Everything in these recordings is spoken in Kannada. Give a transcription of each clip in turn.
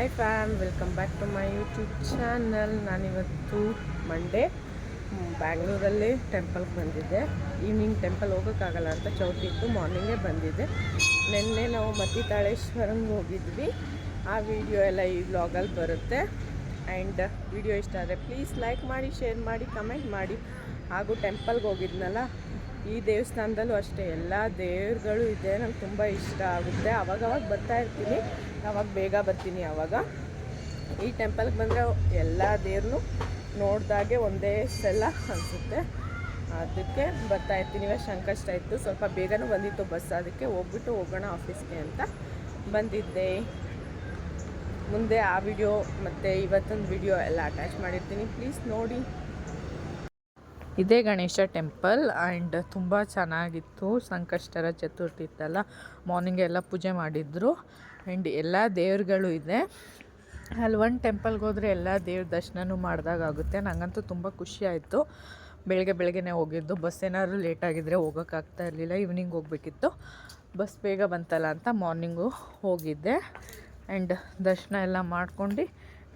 Hi fam welcome back to my YouTube channel ನಾನಿವತ್ತು ಮಂಡೇ ಬ್ಯಾಂಗ್ಳೂರಲ್ಲಿ ಟೆಂಪಲ್ಗೆ ಬಂದಿದ್ದೆ. ಈವ್ನಿಂಗ್ ಟೆಂಪಲ್ ಹೋಗೋಕ್ಕಾಗಲ್ಲ ಅಂತ ಚೌತಿ ಇತ್ತು ಮಾರ್ನಿಂಗೇ ಬಂದಿದ್ದೆ. ನಿನ್ನೆ ನಾವು ಮತ್ತಿ ತಾಳೇಶ್ವರಂಗೆ ಹೋಗಿದ್ವಿ. ಆ ವಿಡಿಯೋ ಎಲ್ಲ ಈ ವ್ಲಾಗಲ್ಲಿ ಬರುತ್ತೆ. ಆ್ಯಂಡ್ ವಿಡಿಯೋ ಇಷ್ಟ ಆದರೆ ಪ್ಲೀಸ್ ಲೈಕ್ ಮಾಡಿ ಶೇರ್ ಮಾಡಿ ಕಮೆಂಟ್ ಮಾಡಿ. ಹಾಗೂ ಟೆಂಪಲ್ಗೆ ಹೋಗಿದ್ನಲ್ಲ, ಈ ದೇವಸ್ಥಾನದಲ್ಲೂ ಅಷ್ಟೇ, ಎಲ್ಲ ದೇವ್ರುಗಳು ಇದೆ. ನಂಗೆ ತುಂಬ ಇಷ್ಟ ಆಗುತ್ತೆ. ಅವಾಗವಾಗ ಬರ್ತಾ ಇರ್ತೀನಿ. ಅವಾಗ ಬೇಗ ಬರ್ತೀನಿ ಅವಾಗ. ಈ ಟೆಂಪಲ್ಗೆ ಬಂದರೆ ಎಲ್ಲ ದೇವ್ರನ್ನೂ ನೋಡಿದಾಗೆ ಒಂದೇ ಸಲ ಅನಿಸುತ್ತೆ. ಅದಕ್ಕೆ ಬರ್ತಾ ಇರ್ತೀನಿ. ಇವಾಗ ಸಂಕಷ್ಟ ಇತ್ತು. ಸ್ವಲ್ಪ ಬೇಗನೂ ಬಂದಿತ್ತು ಬಸ್ ಅದಕ್ಕೆ ಹೋಗ್ಬಿಟ್ಟು ಹೋಗೋಣ ಆಫೀಸ್ಗೆ ಅಂತ ಬಂದಿದ್ದೆ. ಮುಂದೆ ಆ ವಿಡಿಯೋ ಮತ್ತು ಇವತ್ತೊಂದು ವಿಡಿಯೋ ಎಲ್ಲ ಅಟ್ಯಾಚ್ ಮಾಡಿರ್ತೀನಿ. ಪ್ಲೀಸ್ ನೋಡಿ. ಇದೇ ಗಣೇಶ ಟೆಂಪಲ್ ಆ್ಯಂಡ್ ತುಂಬ ಚೆನ್ನಾಗಿತ್ತು. ಸಂಕಷ್ಟರ ಚತುರ್ಥಿ ಇತ್ತಲ್ಲ. ಮಾರ್ನಿಂಗ್ ಎಲ್ಲ ಪೂಜೆ ಮಾಡಿದ್ರು. ಆ್ಯಂಡ್ ಎಲ್ಲ ದೇವ್ರುಗಳು ಇದೆ. ಅಲ್ಲಿ ಒಂದು ಟೆಂಪಲ್ಗೆ ಹೋದರೆ ಎಲ್ಲ ದೇವ್ರ ದರ್ಶನನೂ ಮಾಡಿದಾಗ ಆಗುತ್ತೆ. ನನಗಂತೂ ತುಂಬ ಖುಷಿ ಆಯಿತು. ಬೆಳಗ್ಗೆ ಬೆಳಗ್ಗೆನೇ ಹೋಗಿದ್ದು. ಬಸ್ ಏನಾದರೂ ಲೇಟ್ ಆಗಿದ್ದರೆ ಹೋಗೋಕ್ಕಾಗ್ತಾ ಇರಲಿಲ್ಲ. ಈವ್ನಿಂಗ್ ಹೋಗಬೇಕಿತ್ತು. ಬಸ್ ಬೇಗ ಬಂತಲ್ಲ ಅಂತ ಮಾರ್ನಿಂಗು ಹೋಗಿದ್ದೆ. ಆ್ಯಂಡ್ ದರ್ಶನ ಎಲ್ಲ ಮಾಡ್ಕೊಂಡು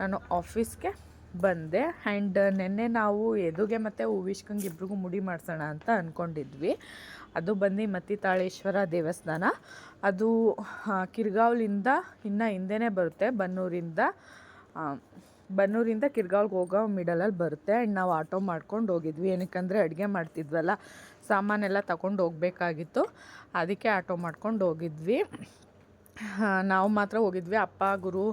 ನಾನು ಆಫೀಸ್ಗೆ ಬಂದೆ. ಆ್ಯಂಡ್ ನಿನ್ನೆ ನಾವು ಎದುಗೆ ಮತ್ತು ಹೂವಿಷ್ಕಂಗೆ ಇಬ್ರಿಗೂ ಮುಡಿ ಮಾಡಿಸೋಣ ಅಂತ ಅಂದ್ಕೊಂಡಿದ್ವಿ ಅದು ಬಂದು ಮತ್ತಿ ತಾಳೇಶ್ವರ ದೇವಸ್ಥಾನ. ಅದು ಕಿರ್ಗಾವ್ಲಿಂದ ಇನ್ನು ಹಿಂದೆನೇ ಬರುತ್ತೆ. ಬನ್ನೂರಿಂದ ಬನ್ನೂರಿಂದ ಕಿರ್ಗಾವ್ಗೆ ಹೋಗೋ ಮಿಡಲಲ್ಲಿ ಬರುತ್ತೆ. ಆ್ಯಂಡ್ ನಾವು ಆಟೋ ಮಾಡ್ಕೊಂಡು ಹೋಗಿದ್ವಿ. ಏನಕ್ಕಂದರೆ ಅಡುಗೆ ಮಾಡ್ತಿದ್ವಲ್ಲ, ಸಾಮಾನೆಲ್ಲ ತಗೊಂಡು ಹೋಗಬೇಕಾಗಿತ್ತು. ಅದಕ್ಕೆ ಆಟೋ ಮಾಡ್ಕೊಂಡು ಹೋಗಿದ್ವಿ. ನಾವು ಮಾತ್ರ ಹೋಗಿದ್ವಿ. ಅಪ್ಪ, ಗುರು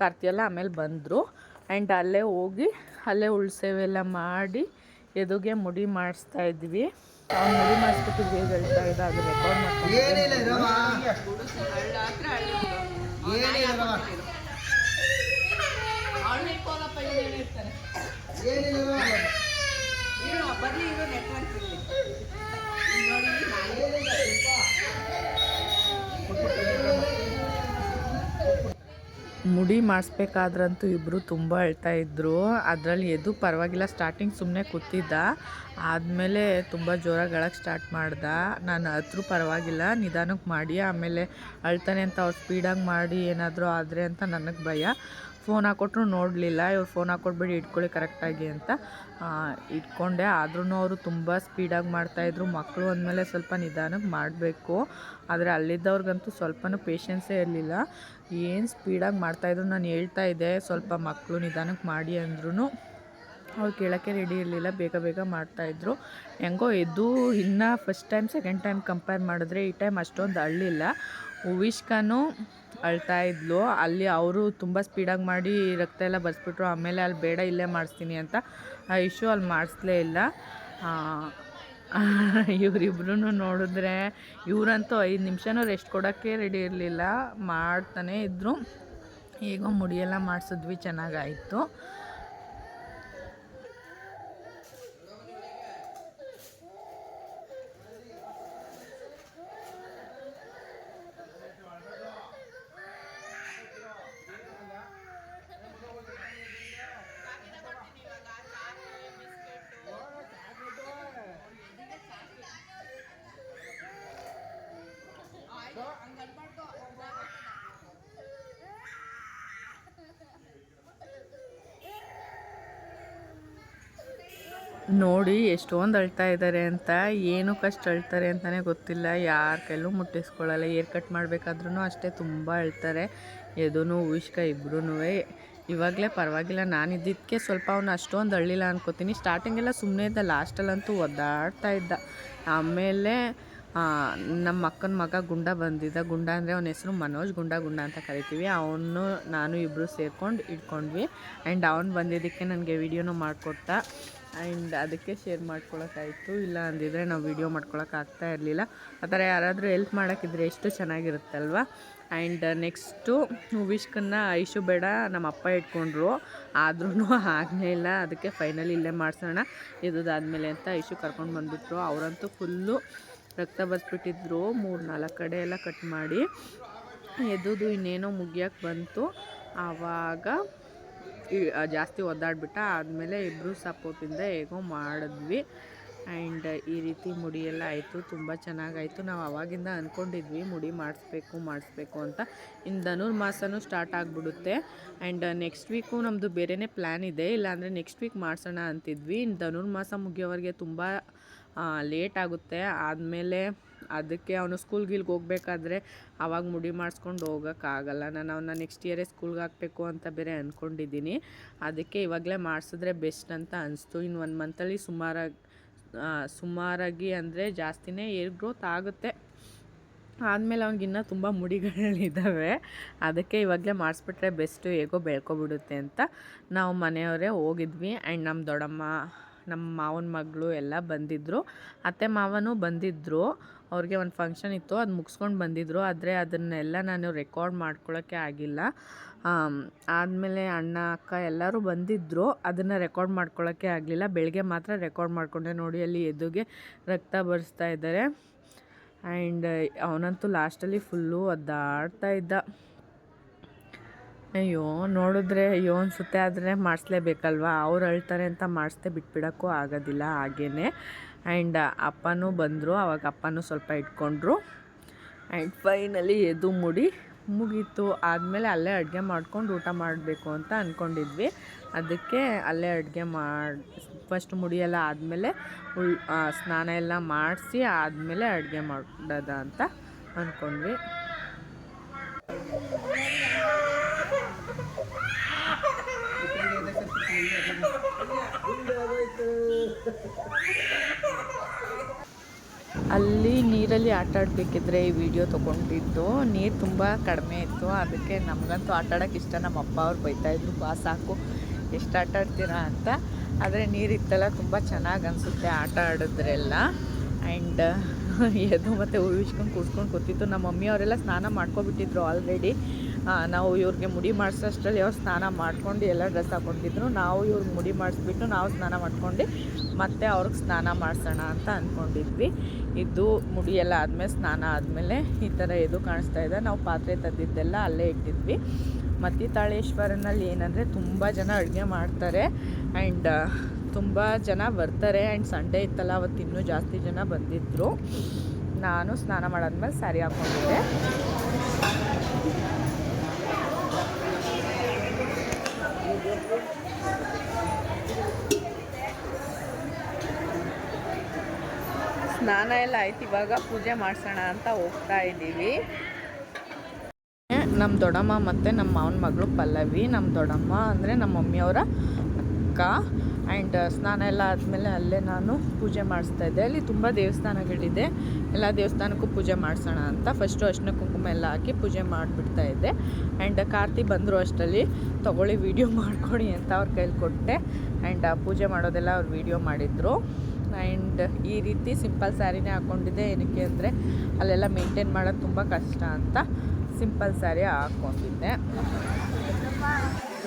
ಕಾರ್ತಿ ಎಲ್ಲ ಆಮೇಲೆ ಬಂದರು. ಆ್ಯಂಡ್ ಅಲ್ಲೇ ಹೋಗಿ ಅಲ್ಲೇ ಉಳ್ಸೇವೆಲ್ಲ ಮಾಡಿ ಎದುಗೆ ಮುಡಿ ಮಾಡಿಸ್ತಾ ಇದ್ವಿ. ಅವ್ನು ಮುಡಿ ಮಾಡಿಸ್ಬಿಟ್ಟು ಬೇಗ ಹೇಳ್ತಾ ಇದ್ದ ಅದು ರೆಕಾರ್ಡ್ ಏನಿಲ್ಲ. ಮುಡಿ ಮಾಡಿಸ್ಬೇಕಾದ್ರಂತೂ ಇಬ್ಬರು ತುಂಬ ಅಳ್ತಾ ಇದ್ದರು ಅದರಲ್ಲಿ ಎದು ಪರವಾಗಿಲ್ಲ ಸ್ಟಾರ್ಟಿಂಗ್ ಸುಮ್ಮನೆ ಕೂತಿದ್ದ. ಆದಮೇಲೆ ತುಂಬ ಜೋರಾಗಿ ಅಳಕ್ಕೆ ಸ್ಟಾರ್ಟ್ ಮಾಡ್ದ. ನಾನು ಹತ್ರೂ ಪರವಾಗಿಲ್ಲ ನಿಧಾನಕ್ಕೆ ಮಾಡಿ, ಆಮೇಲೆ ಅಳ್ತಾನೆ ಅಂತ ಅವ್ರು ಸ್ಪೀಡಾಗಿ ಮಾಡಿ ಏನಾದರೂ ಆದರೆ ಅಂತ ನನಗೆ ಭಯ. ಫೋನ್ ಹಾಕ್ಕೊಟ್ರು ನೋಡಲಿಲ್ಲ, ಇವ್ರು ಫೋನ್ ಹಾಕ್ಕೊಟ್ಬಿಡಿ ಇಟ್ಕೊಳ್ಳಿ ಕರೆಕ್ಟಾಗಿ ಅಂತ. ಇಟ್ಕೊಂಡೆ. ಆದ್ರೂ ಅವರು ತುಂಬ ಸ್ಪೀಡಾಗಿ ಮಾಡ್ತಾಯಿದ್ರು ಮಕ್ಕಳು ಅಂದಮೇಲೆ ಸ್ವಲ್ಪ ನಿಧಾನಕ್ಕೆ ಮಾಡಬೇಕು. ಆದರೆ ಅಲ್ಲಿದ್ದವ್ರಿಗಂತೂ ಸ್ವಲ್ಪನೂ ಪೇಷನ್ಸೇ ಇರಲಿಲ್ಲ. ಏನು ಸ್ಪೀಡಾಗಿ ಮಾಡ್ತಾಯಿದ್ರು ನಾನು ಹೇಳ್ತಾ ಇದ್ದೆ. ಸ್ವಲ್ಪ ಮಕ್ಕಳು ನಿಧಾನಕ್ಕೆ ಮಾಡಿ ಅಂದ್ರೂ ಅವ್ರು ಕೇಳೋಕ್ಕೆ ರೆಡಿ ಇರಲಿಲ್ಲ. ಬೇಗ ಬೇಗ ಮಾಡ್ತಾಯಿದ್ರು ಹೆಂಗೋ ಎದ್ದು ಇನ್ನು first time second time compare ಮಾಡಿದ್ರೆ ಈ ಟೈಮ್ ಅಷ್ಟೊಂದು ಅಳ್ಳಿಲ್ಲ. ಉವಿಷ್ಕಾನು ಅಳ್ತಾ ಇದ್ಲು. ಅಲ್ಲಿ ಅವರು ತುಂಬ ಸ್ಪೀಡಾಗಿ ಮಾಡಿ ರಕ್ತ ಎಲ್ಲ ಬರ್ಸ್ಬಿಟ್ರು. ಆಮೇಲೆ ಅಲ್ಲಿ ಬೇಡ ಇಲ್ಲೇ ಮಾಡಿಸ್ತೀನಿ ಅಂತ ಆ ಇಶ್ಯೂ ಅಲ್ಲಿ ಮಾಡಿಸ್ಲೇ ಇಲ್ಲ. ಇವರಿಬ್ರು ನೋಡಿದ್ರೆ ಇವರಂತೂ ಐದು ನಿಮಿಷನೂ ರೆಸ್ಟ್ ಕೊಡೋಕ್ಕೆ ರೆಡಿ ಇರಲಿಲ್ಲ, ಮಾಡ್ತಾನೆ ಇದ್ದರು ಹೇಗೋ ಮುಡಿಯೆಲ್ಲ ಮಾಡಿಸಿದ್ವಿ, ಚೆನ್ನಾಗಾಯಿತು. ನೋಡಿ ಎಷ್ಟೊಂದು ಅಳ್ತಾ ಇದ್ದಾರೆ ಅಂತ ಏನಕ್ಕಷ್ಟು ಅಳ್ತಾರೆ ಅಂತಲೇ ಗೊತ್ತಿಲ್ಲ. ಯಾರ ಕೈಲೂ ಮುಟ್ಟಿಸ್ಕೊಳ್ಳಲ್ಲ, ಏರ್ ಕಟ್ ಮಾಡಬೇಕಾದ್ರೂ ಅಷ್ಟೇ ತುಂಬ ಅಳ್ತಾರೆ. ಎದೂ ಉಷ್ಕ ಇಬ್ರೂ ಇವಾಗಲೇ ಪರವಾಗಿಲ್ಲ ನಾನು ಇದ್ದಿದ್ದಕ್ಕೆ ಸ್ವಲ್ಪ ಅವನು ಅಷ್ಟೊಂದು ಅಳ್ಳಿಲ್ಲ ಅನ್ಕೋತೀನಿ. ಸ್ಟಾರ್ಟಿಂಗೆಲ್ಲ ಸುಮ್ಮನೆ ಇದ್ದ ಲಾಸ್ಟಲ್ಲಂತೂ ಒದ್ದಾಡ್ತಾ ಇದ್ದ. ಆಮೇಲೆ ನಮ್ಮ ಅಕ್ಕನ ಮಗ ಗುಂಡ ಬಂದಿದ್ದ. ಗುಂಡ ಅಂದರೆ ಅವನ ಹೆಸರು ಮನೋಜ್ ಗುಂಡ ಗುಂಡ ಅಂತ ಕರಿತೀವಿ. ಅವನು, ನಾನು ಇಬ್ಬರು ಸೇರ್ಕೊಂಡು ಇಟ್ಕೊಂಡ್ವಿ. ಆ್ಯಂಡ್ ಅವನು ಬಂದಿದ್ದಕ್ಕೆ ನನಗೆ ವಿಡಿಯೋನು ಮಾಡಿಕೊಟ್ಟ ಆ್ಯಂಡ್ ಅದಕ್ಕೆ ಶೇರ್ ಮಾಡ್ಕೊಳಕ್ಕಾಯಿತು ಇಲ್ಲ ಅಂದಿದ್ರೆ ನಾವು ವಿಡಿಯೋ ಮಾಡ್ಕೊಳಕ್ಕಾಗ್ತಾ ಇರಲಿಲ್ಲ. ಆ ಥರ ಯಾರಾದರೂ ಎಲ್ಪ್ ಮಾಡೋಕ್ಕಿದ್ರೆ ಎಷ್ಟು ಚೆನ್ನಾಗಿರುತ್ತಲ್ವ? ಆ್ಯಂಡ್ ನೆಕ್ಸ್ಟು ವಿಶ್ಕನ್ನ ಐಶು ಬೇಡ, ನಮ್ಮ ಅಪ್ಪ ಇಟ್ಕೊಂಡ್ರು. ಆದ್ರೂ ಆಗಲೇ ಇಲ್ಲ. ಅದಕ್ಕೆ ಫೈನಲ್ ಇಲ್ಲೇ ಮಾಡಿಸೋಣ. ಇದಾದಮೇಲೆ ಅಂತ ಐಶು ಕರ್ಕೊಂಡು ಬಂದುಬಿಟ್ರು. ಅವರಂತೂ ಫುಲ್ಲು ರಕ್ತ ಬರ್ಸ್ಬಿಟ್ಟಿದ್ರು. ಮೂರು ನಾಲ್ಕು ಕಡೆ ಎಲ್ಲ ಕಟ್ ಮಾಡಿ. ಎದ್ದು ಇನ್ನೇನೋ ಮುಗಿಯೋಕ್ಕೆ ಬಂತು. ಆವಾಗ ಜಾಸ್ತಿ ಒದ್ದಾಡ್ಬಿಟ್ಟ ಆದಮೇಲೆ ಇಬ್ಬರು ಸಪೋರ್ಟಿಂದ ಹೇಗೋ ಮಾಡಿದ್ವಿ. ಆ್ಯಂಡ್ ಈ ರೀತಿ ಮುಡಿ ಎಲ್ಲ ಆಯಿತು, ತುಂಬ ಚೆನ್ನಾಗಾಯಿತು. ನಾವು ಅವಾಗಿಂದ ಅಂದ್ಕೊಂಡಿದ್ವಿ ಮುಡಿ ಮಾಡಿಸ್ಬೇಕು ಮಾಡಿಸ್ಬೇಕು ಅಂತ. ಇನ್ನು ಧನುರ್ಮಾಸನೂ ಸ್ಟಾರ್ಟ್ ಆಗಿಬಿಡುತ್ತೆ. ಆ್ಯಂಡ್ ನೆಕ್ಸ್ಟ್ ವೀಕು ನಮ್ಮದು ಬೇರೆಯೇ ಪ್ಲ್ಯಾನ್ ಇದೆ. ಇಲ್ಲಾಂದರೆ ನೆಕ್ಸ್ಟ್ ವೀಕ್ ಮಾಡಿಸೋಣ ಅಂತಿದ್ವಿ. ಇನ್ನು ಧನುರ್ಮಾಸ ಮುಗಿಯೋವರೆಗೆ ತುಂಬ ಲೇಟ್ ಆಗುತ್ತೆ. ಆದಮೇಲೆ ಅದಕ್ಕೆ ಅವನು ಸ್ಕೂಲ್ ಗಿಲ್ಗೆ ಹೋಗ್ಬೇಕಾದ್ರೆ ಆವಾಗ ಮುಡಿ ಮಾಡಿಸ್ಕೊಂಡು ಹೋಗೋಕ್ಕಾಗಲ್ಲ. ನಾನು ಅವನ್ನ ನೆಕ್ಸ್ಟ್ ಇಯರೇ ಸ್ಕೂಲ್ಗೆ ಹಾಕಬೇಕು ಅಂತ ಬೇರೆ ಅಂದ್ಕೊಂಡಿದ್ದೀನಿ ಅದಕ್ಕೆ ಇವಾಗಲೇ ಮಾಡಿಸಿದ್ರೆ ಬೆಸ್ಟ್ ಅಂತ ಅನಿಸ್ತು. ಇನ್ನು ಒಂದು ಮಂತಲ್ಲಿ ಸುಮಾರಾಗಿ ಸುಮಾರಾಗಿ ಅಂದರೆ ಜಾಸ್ತಿನೇ ಏರ್ ಗ್ರೋತ್ ಆಗುತ್ತೆ. ಆದಮೇಲೆ ಅವ್ನಿಗಿನ್ನ ತುಂಬ ಮುಡಿಗಳಿದ್ದಾವೆ ಅದಕ್ಕೆ ಇವಾಗಲೇ ಮಾಡಿಸ್ಬಿಟ್ರೆ ಬೆಸ್ಟು ಹೇಗೋ ಬೆಳ್ಕೊಬಿಡುತ್ತೆ ಅಂತ ನಾವು ಮನೆಯವರೇ ಹೋಗಿದ್ವಿ. ಆ್ಯಂಡ್ ನಮ್ಮ ದೊಡ್ಡಮ್ಮ ನಮ್ಮ ಮಾವನ ಮಗಳು ಎಲ್ಲ ಬಂದಿದ್ದರು ಅತ್ತೆ ಮಾವನೂ ಬಂದಿದ್ದರು ಅವ್ರಿಗೆ ಒಂದು ಫಂಕ್ಷನ್ ಇತ್ತು, ಅದು ಮುಗಿಸ್ಕೊಂಡು ಬಂದಿದ್ದರು ಆದರೆ ಅದನ್ನೆಲ್ಲ ನಾನು ರೆಕಾರ್ಡ್ ಮಾಡ್ಕೊಳ್ಳೋಕ್ಕೆ ಆಗಿಲ್ಲ. ಆದಮೇಲೆ ಅಣ್ಣ, ಅಕ್ಕ ಎಲ್ಲರೂ ಬಂದಿದ್ದರು ಅದನ್ನು ರೆಕಾರ್ಡ್ ಮಾಡ್ಕೊಳ್ಳೋಕ್ಕೆ ಆಗಲಿಲ್ಲ. ಬೆಳಗ್ಗೆ ಮಾತ್ರ ರೆಕಾರ್ಡ್ ಮಾಡಿಕೊಂಡೆ. ನೋಡಿ, ಅಲ್ಲಿ ಎದುಗೆ ರಕ್ತ ಬರೆಸ್ತಾ ಇದ್ದಾರೆ. ಆ್ಯಂಡ್ ಅವನಂತೂ ಲಾಸ್ಟಲ್ಲಿ ಫುಲ್ಲು ಒದ್ದಾಡ್ತಾ ಇದ್ದ. ಅಯ್ಯೋ, ನೋಡಿದ್ರೆ ಅಯ್ಯೋ ಅನಿಸುತ್ತೆ. ಆದರೆ ಮಾಡಿಸ್ಲೇಬೇಕಲ್ವಾ? ಅವ್ರು ಅಳ್ತಾರೆ ಅಂತ ಮಾಡಿಸ್ದೆ ಬಿಟ್ಬಿಡೋಕ್ಕೂ ಆಗೋದಿಲ್ಲ. ಹಾಗೇ ಆ್ಯಂಡ್ ಅಪ್ಪನೂ ಬಂದರು, ಅವಾಗ ಅಪ್ಪನೂ ಸ್ವಲ್ಪ ಇಟ್ಕೊಂಡ್ರು. ಆ್ಯಂಡ್ ಫೈನಲಿ ಎದು ಮುಡಿ, ಮುಗೀತು. ಆದಮೇಲೆ ಅಲ್ಲೇ ಅಡುಗೆ ಮಾಡ್ಕೊಂಡು ಊಟ ಮಾಡಬೇಕು ಅಂತ ಅಂದ್ಕೊಂಡಿದ್ವಿ ಅದಕ್ಕೆ ಅಲ್ಲೇ ಅಡುಗೆ ಮಾಡಿ, ಫಸ್ಟ್ ಮುಡಿಯೆಲ್ಲ ಆದಮೇಲೆ ಉಳ್ ಸ್ನಾನ ಎಲ್ಲ ಮಾಡಿಸಿ ಆದಮೇಲೆ ಅಡುಗೆ ಮಾಡೋದ ಅಂತ ಅಂದ್ಕೊಂಡ್ವಿ ಅಲ್ಲಿ ನೀರಲ್ಲಿ ಆಟ ಆಡಬೇಕಿದ್ರೆ ಈ ವಿಡಿಯೋ ತೊಗೊಂಡಿದ್ದು. ನೀರು ತುಂಬ ಕಡಿಮೆ ಇತ್ತು. ಅದಕ್ಕೆ ನಮಗಂತೂ ಆಟ ಆಡೋಕೆ ಇಷ್ಟ. ನಮ್ಮ ಅಪ್ಪ ಅವ್ರು ಬೈತಾಯಿದ್ರು ಬಾ ಸಾಕು. ಎಷ್ಟು ಆಟ ಆಡ್ತೀರಾ ಅಂತ. ಆದರೆ ನೀರಿತ್ತಲ್ಲ ತುಂಬ ಚೆನ್ನಾಗಿ ಅನಿಸುತ್ತೆ ಆಟ ಆಡಿದ್ರೆಲ್ಲ. ಆ್ಯಂಡ್ ಎದು ಮತ್ತು ಉಳಿಸ್ಕೊಂಡು ಕೂಡ್ಸ್ಕೊಂಡು ಕೂತಿತ್ತು. ನಮ್ಮ ಮಮ್ಮಿ ಅವರೆಲ್ಲ ಸ್ನಾನ ಮಾಡ್ಕೊಬಿಟ್ಟಿದ್ರು ಆಲ್ರೆಡಿ ನಾವು ಇವ್ರಿಗೆ ಮುಡಿ ಮಾಡಿಸೋಷ್ಟರಲ್ಲಿ ಅವ್ರು ಸ್ನಾನ ಮಾಡ್ಕೊಂಡು ಎಲ್ಲ ಡ್ರೆಸ್ ಹಾಕೊಂಡಿದ್ರು. ನಾವು ಇವ್ರಿಗೆ ಮುಡಿ ಮಾಡಿಸ್ಬಿಟ್ಟು ನಾವು ಸ್ನಾನ ಮಾಡ್ಕೊಂಡು ಮತ್ತೆ ಅವ್ರಿಗೆ ಸ್ನಾನ ಮಾಡಿಸೋಣ ಅಂತ ಅಂದ್ಕೊಂಡಿದ್ವಿ ಇದು ಮುಡಿ ಎಲ್ಲ ಆದಮೇಲೆ ಸ್ನಾನ ಆದಮೇಲೆ ಈ ಥರ ಇದು ಕಾಣಿಸ್ತಾ ಇದೆ. ನಾವು ಪಾತ್ರೆ ತದ್ದಿದ್ದೆಲ್ಲ ಅಲ್ಲೇ ಇಟ್ಟಿದ್ವಿ. ಮತ್ತಿ ತಾಳೇಶ್ವರನಲ್ಲಿ ಏನಂದರೆ ತುಂಬ ಜನ ಅಡುಗೆ ಮಾಡ್ತಾರೆ ಆ್ಯಂಡ್ ತುಂಬ ಜನ ಬರ್ತಾರೆ ಆ್ಯಂಡ್ ಸಂಡೇ ಇತ್ತಲ್ಲ, ಅವತ್ತು ಇನ್ನೂ ಜಾಸ್ತಿ ಜನ ಬಂದಿದ್ದರು ನಾನು ಸ್ನಾನ ಮಾಡಾದ್ಮೇಲೆ ಸ್ಯಾರಿ ಹಾಕ್ಕೊಂಡಿದ್ದೆ ಸ್ನಾನ ಎಲ್ಲ ಆಯ್ತು, ಇವಾಗ ಪೂಜೆ ಮಾಡಿಸೋಣ ಅಂತ ಹೋಗ್ತಾ ಇದ್ದೀವಿ. ನಮ್ಮ ದೊಡ್ಡಮ್ಮ ಮತ್ತು ನಮ್ಮ ಮಾವನ ಮಗಳು ಪಲ್ಲವಿ ನಮ್ಮ ದೊಡ್ಡಮ್ಮ ಅಂದರೆ ನಮ್ಮ ಮಮ್ಮಿಯವರ ಅಕ್ಕ. ಆ್ಯಂಡ್ ಸ್ನಾನ ಎಲ್ಲ ಆದಮೇಲೆ ಅಲ್ಲೇ ನಾನು ಪೂಜೆ ಮಾಡಿಸ್ತಾ ಇದ್ದೆ. ಅಲ್ಲಿ ತುಂಬ ದೇವಸ್ಥಾನಗಳಿದೆ. ಎಲ್ಲ ದೇವಸ್ಥಾನಕ್ಕೂ ಪೂಜೆ ಮಾಡಿಸೋಣ ಅಂತ ಫಸ್ಟು ಅರ್ಶಿನ ಕುಂಕುಮ ಎಲ್ಲ ಹಾಕಿ ಪೂಜೆ ಮಾಡಿಬಿಡ್ತಾ ಇದ್ದೆ. ಆ್ಯಂಡ್ ಕಾರ್ತಿ ಬಂದರು ಅಷ್ಟರಲ್ಲಿ, ತೊಗೊಳ್ಳಿ ವೀಡಿಯೋ ಮಾಡ್ಕೊಡಿ ಅಂತ ಅವ್ರ ಕೈಲಿ ಕೊಟ್ಟೆ. ಆ್ಯಂಡ್ ಪೂಜೆ ಮಾಡೋದೆಲ್ಲ ಅವ್ರು ವೀಡಿಯೋ ಮಾಡಿದರು. ಆ್ಯಂಡ್ ಈ ರೀತಿ ಸಿಂಪಲ್ ಸ್ಯಾರಿನೇ ಹಾಕ್ಕೊಂಡಿದ್ದೆ ಏನಕ್ಕೆ ಅಂದರೆ, ಅಲ್ಲೆಲ್ಲ ಮೇಂಟೈನ್ ಮಾಡೋದು ತುಂಬ ಕಷ್ಟ ಅಂತ ಸಿಂಪಲ್ ಸ್ಯಾರಿ ಹಾಕ್ಕೊಂಡಿದ್ದೆ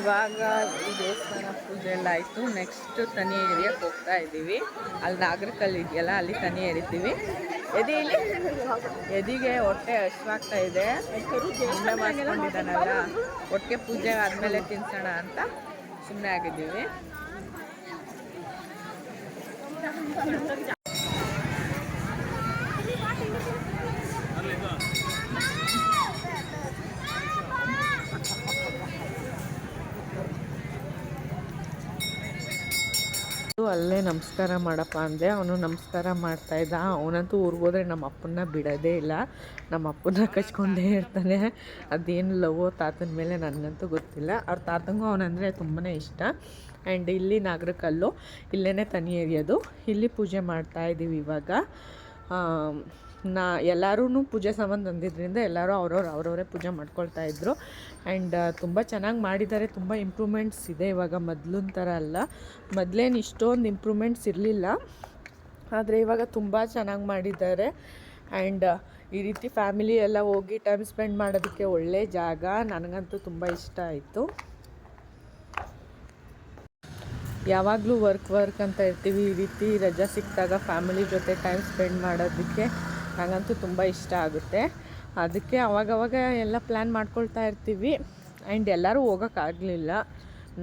ಇವಾಗ ಈ ದೇವಸ್ಥಾನ ಪೂಜೆ ಎಲ್ಲ ಆಯಿತು. ನೆಕ್ಸ್ಟು ತನಿ ಏರಿಯಾಕ್ಕೆ ಹೋಗ್ತಾ ಇದ್ದೀವಿ. ಅಲ್ಲಿ ನಾಗರಕಲ್ಲಿ ಇದೆಯಲ್ಲ, ಅಲ್ಲಿ ತನಿ ಏರಿತೀವಿ. ಎದಿ ಇಲ್ಲಿ? ಎದಿಗೆ ಹೊಟ್ಟೆ ಹಶ್ವಾಗ್ತಾ ಇದೆ. ಸುಮ್ಮನೆ ಮಾಡ್ಕೊಂಡಿದ್ದಾನಲ್ಲ ಹೊಟ್ಟೆ ಪೂಜೆ ಆದಮೇಲೆ ತಿನ್ಸೋಣ ಅಂತ ಸುಮ್ಮನೆ ಆಗಿದ್ದೀವಿ. ಅಲ್ಲೇ ನಮಸ್ಕಾರ ಮಾಡಪ್ಪ ಅಂದೆ. ಅವನು ನಮಸ್ಕಾರ ಮಾಡ್ತಾ ಇದ್ದ. ಅವನಂತೂ ಊರಿಗೆ ಹೋದ್ರೆ ನಮ್ಮ ಅಪ್ಪನ್ನ ಬಿಡೋದೇ ಇಲ್ಲ. ನಮ್ಮ ಅಪ್ಪನ್ನ ಕಚ್ಕೊಂಡೇ ಇರ್ತಾನೆ. ಅದೇನು ಲವೋ ತಾತನ ಮೇಲೆ ನನಗಂತೂ ಗೊತ್ತಿಲ್ಲ. ಅವ್ರ ತಾತಂಗೂ ಅವನಂದರೆ ತುಂಬಾ ಇಷ್ಟ. ಆ್ಯಂಡ್ ಇಲ್ಲಿ ನಾಗರಕಲ್ಲು ಇಲ್ಲೇ ತನಿ ಏರಿಯೋದು. ಇಲ್ಲಿ ಪೂಜೆ ಮಾಡ್ತಾ ಇದ್ದೀವಿ ಇವಾಗ. ನಾ ಎಲ್ಲರೂ ಪೂಜೆ ಸಾಮಾನು ತಂದಿದ್ದರಿಂದ ಎಲ್ಲರೂ ಅವ್ರವ್ರು ಅವ್ರವರೇ ಪೂಜೆ ಮಾಡ್ಕೊಳ್ತಾ ಇದ್ದರು ಆ್ಯಂಡ್ ತುಂಬ ಚೆನ್ನಾಗಿ ಮಾಡಿದ್ದಾರೆ. ತುಂಬ ಇಂಪ್ರೂವ್ಮೆಂಟ್ಸ್ ಇದೆ ಇವಾಗ ಮೊದ್ಲಿನ ಥರ ಅಲ್ಲ. ಮೊದಲೇನು ಇಷ್ಟೊಂದು ಇಂಪ್ರೂವ್ಮೆಂಟ್ಸ್ ಇರಲಿಲ್ಲ. ಆದರೆ ಇವಾಗ ತುಂಬ ಚೆನ್ನಾಗಿ ಮಾಡಿದ್ದಾರೆ. ಆ್ಯಂಡ್ ಈ ರೀತಿ ಫ್ಯಾಮಿಲಿ ಎಲ್ಲ ಹೋಗಿ ಟೈಮ್ ಸ್ಪೆಂಡ್ ಮಾಡೋದಕ್ಕೆ ಒಳ್ಳೆ ಜಾಗ ನನಗಂತೂ ತುಂಬ ಇಷ್ಟ ಆಯಿತು. ಯಾವಾಗಲೂ ವರ್ಕ್ ವರ್ಕ್ ಅಂತ ಇರ್ತೀವಿ. ಈ ರೀತಿ ರಜಾ ಸಿಕ್ಕಿದಾಗ ಫ್ಯಾಮಿಲಿ ಜೊತೆ ಟೈಮ್ ಸ್ಪೆಂಡ್ ಮಾಡೋದಕ್ಕೆ ನನಗಂತೂ ತುಂಬ ಇಷ್ಟ ಆಗುತ್ತೆ. ಅದಕ್ಕೆ ಅವಾಗವಾಗ ಎಲ್ಲ ಪ್ಲ್ಯಾನ್ ಮಾಡ್ಕೊಳ್ತಾ ಇರ್ತೀವಿ. ಆ್ಯಂಡ್ ಎಲ್ಲರೂ ಹೋಗೋಕ್ಕಾಗಲಿಲ್ಲ.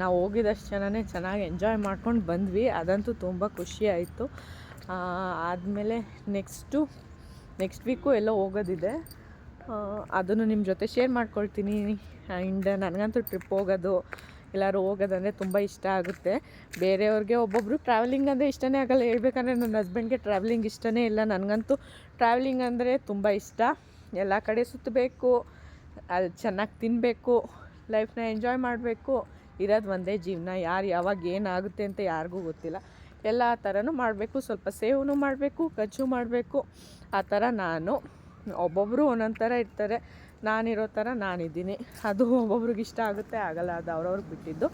ನಾವು ಹೋಗಿದಷ್ಟು ಜನನೇ ಚೆನ್ನಾಗಿ ಎಂಜಾಯ್ ಮಾಡ್ಕೊಂಡು ಬಂದ್ವಿ. ಅದಂತೂ ತುಂಬ ಖುಷಿ ಆಯಿತು. ಆದಮೇಲೆ ನೆಕ್ಸ್ಟು ನೆಕ್ಸ್ಟ್ ವೀಕು ಎಲ್ಲ ಹೋಗೋದಿದೆ. ಅದನ್ನು ನಿಮ್ಮ ಜೊತೆ ಶೇರ್ ಮಾಡ್ಕೊಳ್ತೀನಿ. ಆ್ಯಂಡ್ ನನಗಂತೂ ಟ್ರಿಪ್ ಹೋಗೋದು. ಎಲ್ಲರೂ ಹೋಗೋದಂದರೆ ತುಂಬ ಇಷ್ಟ ಆಗುತ್ತೆ. ಬೇರೆಯವ್ರಿಗೆ ಒಬ್ಬೊಬ್ಬರು ಟ್ರಾವೆಲಿಂಗ್ ಅಂದರೆ ಇಷ್ಟನೇ ಆಗಲ್ಲ. ಹೇಳ್ಬೇಕಂದ್ರೆ ನನ್ನ ಹಸ್ಬೆಂಡ್ಗೆ ಟ್ರಾವೆಲಿಂಗ್ ಇಷ್ಟನೇ ಇಲ್ಲ. ನನಗಂತೂ ಟ್ರಾವೆಲಿಂಗ್ ಅಂದರೆ ತುಂಬ ಇಷ್ಟ. ಎಲ್ಲ ಕಡೆ ಸುತ್ತಬೇಕು ಅಲ್ಲಿ ಚೆನ್ನಾಗಿ ತಿನ್ನಬೇಕು ಲೈಫ್ನ ಎಂಜಾಯ್ ಮಾಡಬೇಕು. ಇರೋದು ಒಂದೇ ಜೀವನ. ಯಾರು ಯಾವಾಗ ಏನಾಗುತ್ತೆ ಅಂತ ಯಾರಿಗೂ ಗೊತ್ತಿಲ್ಲ. ಎಲ್ಲ ಥರನೂ ಮಾಡಬೇಕು. ಸ್ವಲ್ಪ ಸೇವನು ಮಾಡಬೇಕು, ಖರ್ಚು ಮಾಡಬೇಕು. ಆ ಥರ ನಾನು ಒಬ್ಬೊಬ್ಬರು ಒಂದೊಂದು ಥರ ಇರ್ತಾರೆ. ನಾನಿರೋ ಥರ ನಾನಿದ್ದೀನಿ. ಅದು ಒಬ್ಬೊಬ್ರಿಗೆ ಇಷ್ಟ ಆಗುತ್ತೆ, ಆಗಲ್ಲ ಅದು ಅವ್ರವ್ರಿಗೆ ಬಿಟ್ಟಿದ್ದು.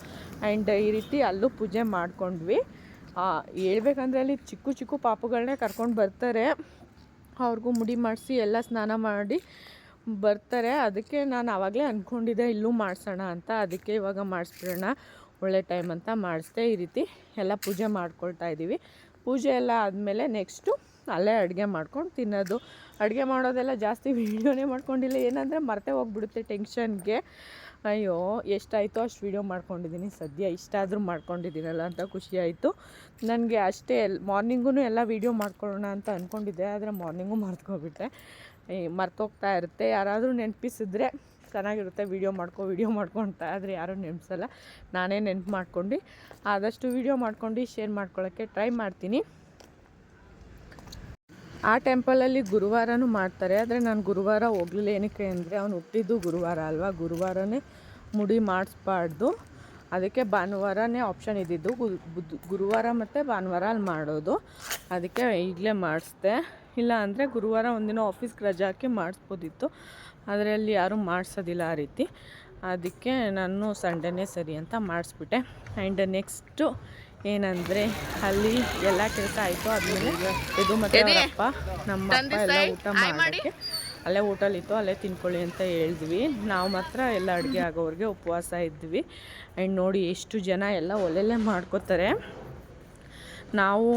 ಆ್ಯಂಡ್ ಈ ರೀತಿ ಅಲ್ಲೂ ಪೂಜೆ ಮಾಡ್ಕೊಂಡ್ವಿ. ಹೇಳ್ಬೇಕಂದ್ರೆ ಅಲ್ಲಿ ಚಿಕ್ಕ ಚಿಕ್ಕ ಪಾಪುಗಳನ್ನೇ ಕರ್ಕೊಂಡು ಬರ್ತಾರೆ. ಅವ್ರಿಗೂ ಮುಡಿ ಮಾಡಿಸಿ ಎಲ್ಲ ಸ್ನಾನ ಮಾಡಿ ಬರ್ತಾರೆ. ಅದಕ್ಕೆ ನಾನು ಆವಾಗಲೇ ಅಂದ್ಕೊಂಡಿದ್ದೆ ಇಲ್ಲೂ ಮಾಡಿಸೋಣ ಅಂತ. ಅದಕ್ಕೆ ಇವಾಗ ಮಾಡಿಸ್ಬಿಡೋಣ, ಒಳ್ಳೆ ಟೈಮ್ ಅಂತ ಮಾಡಿಸ್ದೆ. ಈ ರೀತಿ ಎಲ್ಲ ಪೂಜೆ ಮಾಡ್ಕೊಳ್ತಾ ಇದ್ದೀವಿ ಪೂಜೆ ಎಲ್ಲ ಆದಮೇಲೆ ನೆಕ್ಸ್ಟು ಅಲ್ಲೇ ಅಡುಗೆ ಮಾಡ್ಕೊಂಡು ತಿನ್ನೋದು. ಅಡುಗೆ ಮಾಡೋದೆಲ್ಲ ಜಾಸ್ತಿ ವೀಡಿಯೋನೇ ಮಾಡ್ಕೊಂಡಿಲ್ಲ. ಏನಂದರೆ ಮರೆತೆ ಹೋಗ್ಬಿಡುತ್ತೆ ಟೆನ್ಷನ್ಗೆ. ಅಯ್ಯೋ, ಎಷ್ಟಾಯಿತು ಅಷ್ಟು ವೀಡಿಯೋ ಮಾಡ್ಕೊಂಡಿದ್ದೀನಿ. ಸದ್ಯ ಇಷ್ಟಾದರೂ ಮಾಡ್ಕೊಂಡಿದ್ದೀನಲ್ಲ ಅಂತ ಖುಷಿ ಆಯಿತು. ನನಗೆ ಅಷ್ಟೇ ಎಲ್ ಮಾರ್ನಿಂಗೂ ಎಲ್ಲ ವೀಡಿಯೋ ಮಾಡ್ಕೊಳ್ಳೋಣ ಅಂತ ಅಂದ್ಕೊಂಡಿದ್ದೆ ಆದರೆ ಮಾರ್ನಿಂಗು ಮರ್ತ್ಕೋಬಿಟ್ಟೆ ಮರ್ತೋಗ್ತಾ ಇರುತ್ತೆ. ಯಾರಾದರೂ ನೆನಪಿಸಿದ್ರೆ ಚೆನ್ನಾಗಿರುತ್ತೆ. ವೀಡಿಯೋ ಮಾಡ್ಕೊ, ವೀಡಿಯೋ ಮಾಡ್ಕೊಳ್ತಾ ಆದರೆ ಯಾರೂ ನೆನಪಿಸಲ್ಲ. ನಾನೇ ನೆನ್ಪು ಮಾಡ್ಕೊಂಡು ಆದಷ್ಟು ವೀಡಿಯೋ ಮಾಡ್ಕೊಂಡು ಶೇರ್ ಮಾಡ್ಕೊಳ್ಳೋಕ್ಕೆ ಟ್ರೈ ಮಾಡ್ತೀನಿ. ಆ ಟೆಂಪಲಲ್ಲಿ ಗುರುವಾರನೂ ಮಾಡ್ತಾರೆ, ಆದರೆ ನಾನು ಗುರುವಾರ ಹೋಗ್ಲಿಲ್ಲ. ಏನಕ್ಕೆ ಅಂದರೆ ಅವ್ನು ಹುಟ್ಟಿದ್ದು ಗುರುವಾರ ಅಲ್ವಾ? ಗುರುವಾರನೇ ಮುಡಿ ಮಾಡಿಸ್ಬಾರ್ದು. ಅದಕ್ಕೆ ಭಾನುವಾರನೇ ಆಪ್ಷನ್ ಇದ್ದಿದ್ದು. ಗುರುವಾರ ಮತ್ತು ಭಾನುವಾರ ಅಲ್ಲಿ ಮಾಡೋದು. ಅದಕ್ಕೆ ಈಗಲೇ ಮಾಡಿಸ್ದೆ. ಇಲ್ಲ ಅಂದರೆ ಗುರುವಾರ ಒಂದಿನ ಆಫೀಸ್ಗೆ ರಜೆ ಹಾಕಿ ಮಾಡಿಸ್ಬೋದಿತ್ತು. ಅದರಲ್ಲಿ ಯಾರೂ ಮಾಡಿಸೋದಿಲ್ಲ ಆ ರೀತಿ. ಅದಕ್ಕೆ ನಾನು ಸಂಡೇನೇ ಸರಿ ಅಂತ ಮಾಡಿಸ್ಬಿಟ್ಟೆ. ಆ್ಯಂಡ್ ನೆಕ್ಸ್ಟು ಏನಂದರೆ ಅಲ್ಲಿ ಎಲ್ಲ ಕೆಲಸ ಆಯಿತು ಆದಮೇಲೆ ಇದು ಮತ್ತು ಅವರಪ್ಪ ನಮ್ಮ ಅಪ್ಪ ಎಲ್ಲ ಊಟ ಮಾಡೋಕ್ಕೆ. ಅಲ್ಲೇ ಊಟಲಿತ್ತು ಅಲ್ಲೇ ತಿನ್ಕೊಳ್ಳಿ ಅಂತ ಹೇಳಿದ್ವಿ. ನಾವು ಮಾತ್ರ ಎಲ್ಲ ಅಡುಗೆ ಆಗೋವ್ರಿಗೆ ಉಪವಾಸ ಇದ್ವಿ. ಆ್ಯಂಡ್ ನೋಡಿ ಎಷ್ಟು ಜನ ಎಲ್ಲ ಒಲೆಲ್ಲೇ ಮಾಡ್ಕೋತಾರೆ. ನಾವು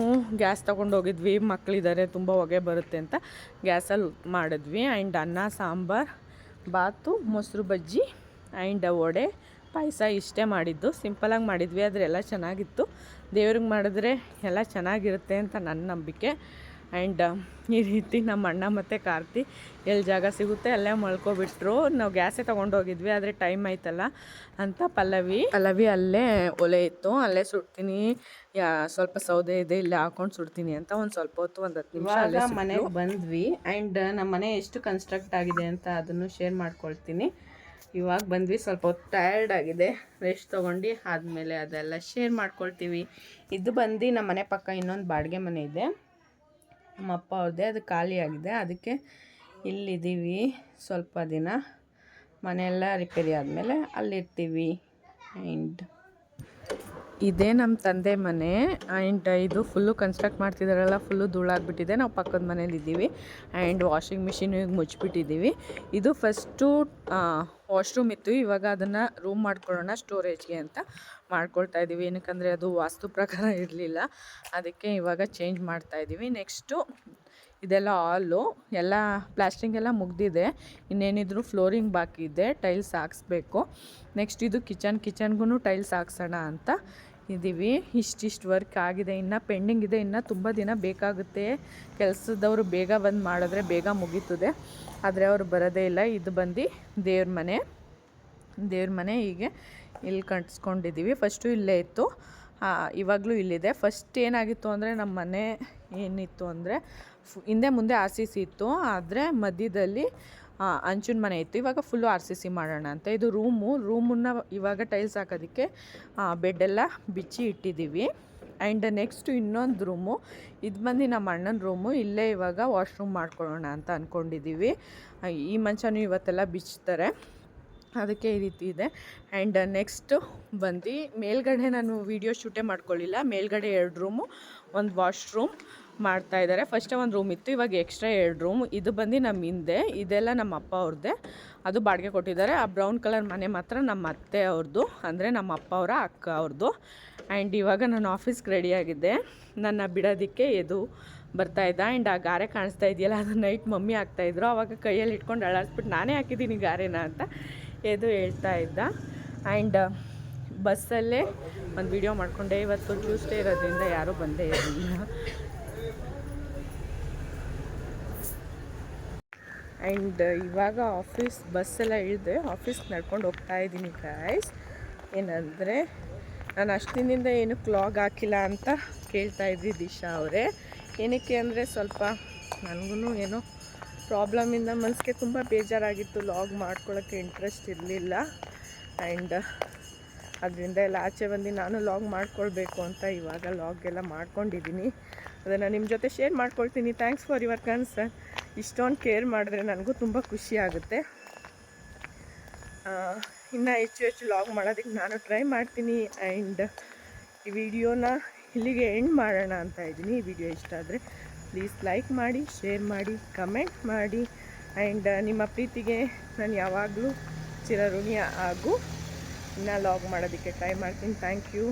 ಗ್ಯಾಸ್ ತೊಗೊಂಡು ಹೋಗಿದ್ವಿ. ಮಕ್ಕಳಿದ್ದಾರೆ ತುಂಬ ಹೊಗೆ ಬರುತ್ತೆ ಅಂತ ಗ್ಯಾಸಲ್ಲಿ ಮಾಡಿದ್ವಿ. ಆ್ಯಂಡ್ ಅನ್ನ ಸಾಂಬಾರು ಬಾತು ಮೊಸರು ಬಜ್ಜಿ ಆ್ಯಂಡ್ ವಡೆ ಪಾಯಸ ಇಷ್ಟೇ ಮಾಡಿದ್ದು. ಸಿಂಪಲಾಗಿ ಮಾಡಿದ್ವಿ ಆದರೆ ಎಲ್ಲ ಚೆನ್ನಾಗಿತ್ತು. ದೇವ್ರಿಗೆ ಮಾಡಿದ್ರೆ ಎಲ್ಲ ಚೆನ್ನಾಗಿರುತ್ತೆ ಅಂತ ನನ್ನ ನಂಬಿಕೆ. ಆ್ಯಂಡ್ ಈ ರೀತಿ ನಮ್ಮ ಅಣ್ಣ ಮತ್ತು ಕಾರ್ತಿ ಎಲ್ಲಿ ಜಾಗ ಸಿಗುತ್ತೆ ಅಲ್ಲೇ ಮಲ್ಕೊಬಿಟ್ರು. ನಾವು ಗ್ಯಾಸೇ ತೊಗೊಂಡೋಗಿದ್ವಿ ಆದರೆ ಟೈಮ್ ಆಯ್ತಲ್ಲ ಅಂತ ಪಲ್ಲವಿ. ಪಲ್ಲವಿ ಅಲ್ಲೇ ಒಲೆ ಇತ್ತು ಅಲ್ಲೇ ಸುಡ್ತೀನಿ. ಯಾ ಸ್ವಲ್ಪ ಸೌದೆ ಇದೆ ಇಲ್ಲೇ ಹಾಕೊಂಡು ಸುಡ್ತೀನಿ ಅಂತ ಒಂದು ಸ್ವಲ್ಪ ಹೊತ್ತು ಒಂದು ಹತ್ತು ನಿಮಿಷ ಅಲ್ಲೇ ಮನೆಗೆ ಬಂದ್ವಿ. ಆ್ಯಂಡ್ ನಮ್ಮ ಮನೆ ಎಷ್ಟು ಕನ್ಸ್ಟ್ರಕ್ಟ್ ಆಗಿದೆ ಅಂತ ಅದನ್ನು ಶೇರ್ ಮಾಡ್ಕೊಳ್ತೀನಿ. ಇವಾಗ ಬಂದ್ವಿ, ಸ್ವಲ್ಪ ಹೊತ್ತು ಟಯರ್ಡ್ ಆಗಿದೆ. ರೆಸ್ಟ್ ತೊಗೊಂಡು ಆದಮೇಲೆ ಅದೆಲ್ಲ ಶೇರ್ ಮಾಡ್ಕೊಳ್ತೀವಿ. ಇದು ಬಂದು ನಮ್ಮ ಮನೆ ಪಕ್ಕ ಇನ್ನೊಂದು ಬಾಡಿಗೆ ಮನೆ ಇದೆ. ನಮ್ಮ ಅಪ್ಪ ಅವ್ರದ್ದೇ, ಅದು ಖಾಲಿಯಾಗಿದೆ ಅದಕ್ಕೆ ಇಲ್ಲಿದ್ದೀವಿ ಸ್ವಲ್ಪ ದಿನ. ಮನೆಯೆಲ್ಲ ರಿಪೇರಿ ಆದಮೇಲೆ ಅಲ್ಲಿರ್ತೀವಿ. ಆ್ಯಂಡ್ ಇದೇ ನಮ್ಮ ತಂದೆ ಮನೆ. ಆ್ಯಂಡ್ ಇದು ಫುಲ್ಲು ಕನ್ಸ್ಟ್ರಕ್ಟ್ ಮಾಡ್ತಿದ್ದಾರಲ್ಲ ಫುಲ್ಲು ಧೂಳಾಗ್ಬಿಟ್ಟಿದೆ. ನಾವು ಪಕ್ಕದ ಮನೇಲಿ ಇದ್ದೀವಿ. ಆ್ಯಂಡ್ ವಾಷಿಂಗ್ ಮಿಷಿನ್ ಮುಚ್ಚಿಬಿಟ್ಟಿದ್ದೀವಿ ಇದು ಫಸ್ಟು ವಾಶ್ರೂಮ್ ಇತ್ತು. ಇವಾಗ ಅದನ್ನು ರೂಮ್ ಮಾಡ್ಕೊಳ್ಳೋಣ ಸ್ಟೋರೇಜ್ಗೆ ಅಂತ ಮಾಡ್ಕೊಳ್ತಾ ಇದ್ದೀವಿ ಏನಕ್ಕಂದರೆ ಅದು ವಾಸ್ತು ಪ್ರಕಾರ ಇರಲಿಲ್ಲ. ಅದಕ್ಕೆ ಇವಾಗ ಚೇಂಜ್ ಮಾಡ್ತಾ ಇದ್ದೀವಿ ನೆಕ್ಸ್ಟು ಇದೆಲ್ಲ ಆಲು ಎಲ್ಲ ಪ್ಲಾಸ್ಟಿಂಗ್ ಎಲ್ಲ ಮುಗ್ದಿದೆ. ಇನ್ನೇನಿದ್ರು ಫ್ಲೋರಿಂಗ್ ಬಾಕಿ ಇದೆ, ಟೈಲ್ಸ್ ಹಾಕ್ಸ್ಬೇಕು. ನೆಕ್ಸ್ಟ್ ಇದು ಕಿಚನ್ ಕಿಚನ್ಗೂ ಟೈಲ್ಸ್ ಹಾಕ್ಸೋಣ ಅಂತ ಇದ್ದೀವಿ ಇಷ್ಟಿಷ್ಟು ವರ್ಕ್ ಆಗಿದೆ. ಇನ್ನು ಪೆಂಡಿಂಗ್ ಇದೆ. ಇನ್ನು ತುಂಬ ದಿನ ಬೇಕಾಗುತ್ತೆ. ಕೆಲಸದವರು ಬೇಗ ಬಂದು ಮಾಡಿದ್ರೆ ಬೇಗ ಮುಗೀತದೆ. ಆದರೆ ಅವರು ಬರೋದೇ ಇಲ್ಲ. ಇದು ಬಂದು ದೇವ್ರ ಮನೆ. ದೇವ್ರ ಮನೆ ಹೀಗೆ ಇಲ್ಲಿ ಕಟ್ಸ್ಕೊಂಡಿದ್ದೀವಿ ಫಸ್ಟು ಇಲ್ಲೇ ಇತ್ತು. ಇವಾಗಲೂ ಇಲ್ಲಿದೆ. ಫಸ್ಟ್ ಏನಾಗಿತ್ತು ಅಂದರೆ ನಮ್ಮ ಮನೆ ಏನಿತ್ತು ಅಂದರೆ ಹಿಂದೆ ಮುಂದೆ ಆರ್ ಸಿ ಸಿ ಇತ್ತು, ಆದರೆ ಮಧ್ಯದಲ್ಲಿ ಅಂಚಿನ ಮನೆ ಇತ್ತು. ಇವಾಗ ಫುಲ್ಲು ಆರ್ ಸಿ ಸಿ ಮಾಡೋಣ ಅಂತ. ಇದು ರೂಮು. ರೂಮನ್ನು ಇವಾಗ ಟೈಲ್ಸ್ ಹಾಕೋದಕ್ಕೆ ಬೆಡ್ಡೆಲ್ಲ ಬಿಚ್ಚಿ ಇಟ್ಟಿದ್ದೀವಿ ಆ್ಯಂಡ್ ನೆಕ್ಸ್ಟು ಇನ್ನೊಂದು ರೂಮು. ಇದು ಬಂದು ನಮ್ಮ ಅಣ್ಣನ ರೂಮು. ಇಲ್ಲೇ ಇವಾಗ ವಾಶ್ರೂಮ್ ಮಾಡ್ಕೊಳ್ಳೋಣ ಅಂತ ಅಂದ್ಕೊಂಡಿದ್ದೀವಿ ಈ ಮಂಚನೂ ಇವತ್ತೆಲ್ಲ ಬಿಚ್ತಾರೆ. ಅದಕ್ಕೆ ಈ ರೀತಿ ಇದೆ. ಆ್ಯಂಡ್ ನೆಕ್ಸ್ಟು ಬಂದು ಮೇಲ್ಗಡೆ ನಾನು ವೀಡಿಯೋ ಶೂಟೇ ಮಾಡ್ಕೊಳ್ಳಿಲ್ಲ. ಮೇಲ್ಗಡೆ ಎರಡು ರೂಮು ಒಂದು ವಾಶ್ರೂಮ್ ಮಾಡ್ತಾ ಇದ್ದಾರೆ. ಫಸ್ಟೇ ಒಂದು ರೂಮ್ ಇತ್ತು, ಇವಾಗ ಎಕ್ಸ್ಟ್ರಾ ಎರಡು ರೂಮ್ ಇದು ಬಂದು ನಮ್ಮ ಹಿಂದೆ, ಇದೆಲ್ಲ ನಮ್ಮ ಅಪ್ಪ ಅವ್ರದ್ದೇ. ಅದು ಬಾಡಿಗೆ ಕೊಟ್ಟಿದ್ದಾರೆ. ಆ ಬ್ರೌನ್ ಕಲರ್ ಮನೆ ಮಾತ್ರ ನಮ್ಮ ಅತ್ತೆ ಅವ್ರದ್ದು, ಅಂದರೆ ನಮ್ಮ ಅಪ್ಪ ಅವರ ಅಕ್ಕ ಅವ್ರದ್ದು. ಆ್ಯಂಡ್ ಇವಾಗ ನಾನು ಆಫೀಸ್ಗೆ ರೆಡಿಯಾಗಿದ್ದೆ ನನ್ನ ಬಿಡೋದಕ್ಕೆ ಎದು ಬರ್ತಾ ಇದ್ದ. ಆ್ಯಂಡ್ ಆ ಗಾರೆ ಕಾಣಿಸ್ತಾ ಇದೆಯಲ್ಲ, ಅದು ನೈಟ್ ಮಮ್ಮಿ ಹಾಕ್ತಾಯಿದ್ರು ಆವಾಗ ಕೈಯಲ್ಲಿ ಇಟ್ಕೊಂಡು ಅಳಾಡ್ಸ್ಬಿಟ್ಟು ನಾನೇ ಹಾಕಿದ್ದೀನಿ ಗಾರೆನ ಅಂತ. ಎದು ಹೇಳ್ತಾ ಇದ್ದ. ಆ್ಯಂಡ್ uh, ಬಸ್ಸಲ್ಲೇ ಒಂದು ವಿಡಿಯೋ ಮಾಡಿಕೊಂಡೆ. ಇವತ್ತು ಟ್ಯೂಸ್ಡೇ ಇರೋದ್ರಿಂದ ಯಾರೂ ಬಂದೇ ಇರಲಿಲ್ಲ. ಆ್ಯಂಡ್ uh, ಇವಾಗ ಆಫೀಸ್ ಬಸ್ಸೆಲ್ಲ ಇಳಿದೆ ಆಫೀಸ್ಗೆ ನಡ್ಕೊಂಡು ಹೋಗ್ತಾ ಇದ್ದೀನಿ ಗಾಯ್ಸ್ ಏನಂದರೆ, ನಾನು ಅಷ್ಟಿನಿಂದ ಏನು ಕ್ಲಾಗ್ ಹಾಕಿಲ್ಲ ಅಂತ ಕೇಳ್ತಾ ಇದ್ದಿ ದಿಶಾ ಅವರೇ. ಏನಕ್ಕೆ ಅಂದರೆ ಸ್ವಲ್ಪ ನನಗೂ ಏನೋ ಪ್ರಾಬ್ಲಮಿಂದ ಮನಸ್ಸಿಗೆ ತುಂಬ ಬೇಜಾರಾಗಿತ್ತು. ಲಾಗ್ ಮಾಡ್ಕೊಳ್ಳೋಕ್ಕೆ ಇಂಟ್ರೆಸ್ಟ್ ಇರಲಿಲ್ಲ. ಆ್ಯಂಡ್ ಅದರಿಂದ ಎಲ್ಲ ಆಚೆ ಬಂದು ನಾನು ಲಾಗ್ ಮಾಡ್ಕೊಳ್ಬೇಕು ಅಂತ ಇವಾಗ ಲಾಗ್ ಎಲ್ಲ ಮಾಡ್ಕೊಂಡಿದ್ದೀನಿ. ಅದನ್ನು ನಿಮ್ಮ ಜೊತೆ ಶೇರ್ ಮಾಡ್ಕೊಳ್ತೀನಿ. ಥ್ಯಾಂಕ್ಸ್ ಫಾರ್ ಯುವರ್ ಕನ್ಸರ್ನ್ ಇಷ್ಟೊಂದು ಕೇರ್ ಮಾಡಿದ್ರೆ ನನಗೂ ತುಂಬ ಖುಷಿ ಆಗುತ್ತೆ. ಇನ್ನು ಹೆಚ್ಚು ಹೆಚ್ಚು ಲಾಗ್ ಮಾಡೋದಕ್ಕೆ ನಾನು ಟ್ರೈ ಮಾಡ್ತೀನಿ. ಆ್ಯಂಡ್ ಈ ವಿಡಿಯೋನ ಇಲ್ಲಿಗೆ ಎಂಡ್ ಮಾಡೋಣ ಅಂತ ಇದ್ದೀನಿ. ಈ ವಿಡಿಯೋ ಇಷ್ಟ ಆದರೆ ಪ್ಲೀಸ್ ಲೈಕ್ ಮಾಡಿ ಶೇರ್ ಮಾಡಿ ಕಮೆಂಟ್ ಮಾಡಿ. ಆ್ಯಂಡ್ ನಿಮ್ಮ ಪ್ರೀತಿಗೆ ನಾನು ಯಾವಾಗಲೂ ಚಿರಋಣಿಯ ಹಾಗೂ ಇನ್ನು ಲಾಗ್ ಮಾಡೋದಕ್ಕೆ ಟ್ರೈ ಮಾಡ್ತೀನಿ. Thank you